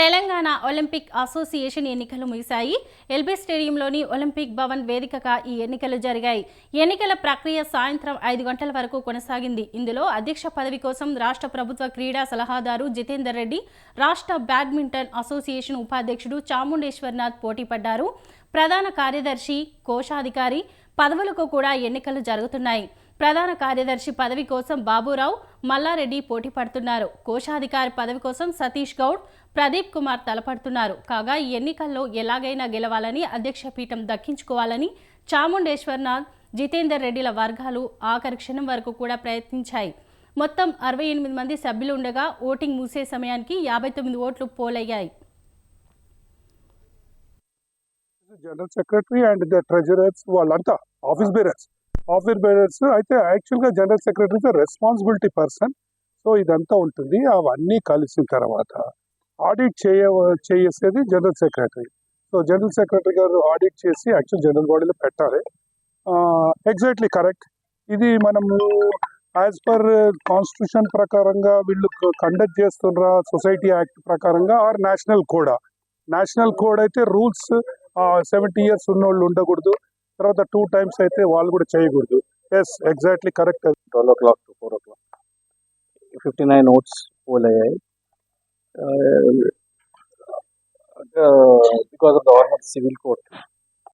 Telangana Olympic association ఎన్నికలు ముగిశాయి. LB స్టేడియంలోని Olympic Bhavan వేదికగా ఈ ఎన్నికలు జరిగాయి. ఎన్నికల ప్రక్రియ సాయంత్రం ఐదు గంటల వరకు కొనసాగింది. ఇందులో అధ్యక్ష పదవి కోసం రాష్ట్ర ప్రభుత్వ క్రీడా సలహాదారు జితేందర్ రెడ్డి రాష్ట్ర బ్యాడ్మింటన్ అసోసియేషన్ ఉపాధ్యక్షుడు చాముండేశ్వర్నాథ్ పోటీ పడ్డారు ప్రధాన కార్యదర్శి కోశాధికారి పదవులకు కూడా ఎన్నికలు జరుగుతున్నాయి. ప్రధాన కార్యదర్శి పదవి కోసం బాబురావు మల్లారెడ్డి పోటీ పడుతున్నారు. కోశాధికారి పదవి కోసం సతీష్ గౌడ్ ప్రదీప్ కుమార్ తలపడుతున్నారు. కాగా ఈ ఎన్నికల్లో ఎలాగైనా గెలవాలని అధ్యక్ష పీఠం దక్కించుకోవాలని చాముండేశ్వర్నాథ్ జితేందర్ రెడ్డిల వర్గాలు ఆఖరి క్షణం వరకు కూడా ప్రయత్నించాయి. మొత్తం అరవై ఎనిమిది మంది సభ్యులు ఉండగా ఓటింగ్ మూసే సమయానికి యాభై తొమ్మిది ఓట్లు పోలయ్యాయి. General secretary and the treasurers వాళ్ళంతా ఆఫీస్ బేరర్స్ ఆఫీర్ బేడర్స్ అయితే యాక్చువల్గా general secretary responsibility person. So ఇదంతా ఉంటుంది. అవన్నీ కలిసిన తర్వాత ఆడిట్ చేయ చేసేది general secretary. So general secretary గారు ఆడిట్ చేసి యాక్చువల్ జనరల్ బాడీలో పెట్టాలి. Exactly correct. ఇది మనము యాజ్ పర్ కాన్స్టిట్యూషన్ ప్రకారంగా వీళ్ళు కండక్ట్ చేస్తున్న సొసైటీ యాక్ట్ ప్రకారంగా ఆర్ నేషనల్ కోడా. నేషనల్ కోడ్ అయితే రూల్స్ సెవెంటీ ఇయర్స్ ఉన్నోళ్ళు ఉండకూడదు. తర్వాత టూ టైమ్స్ అయితే వాళ్ళు కూడా చేయకూడదు yes exactly correct twelve o'clock to four o'clock fifty nine votes poll అయ్యాయి because of government civil court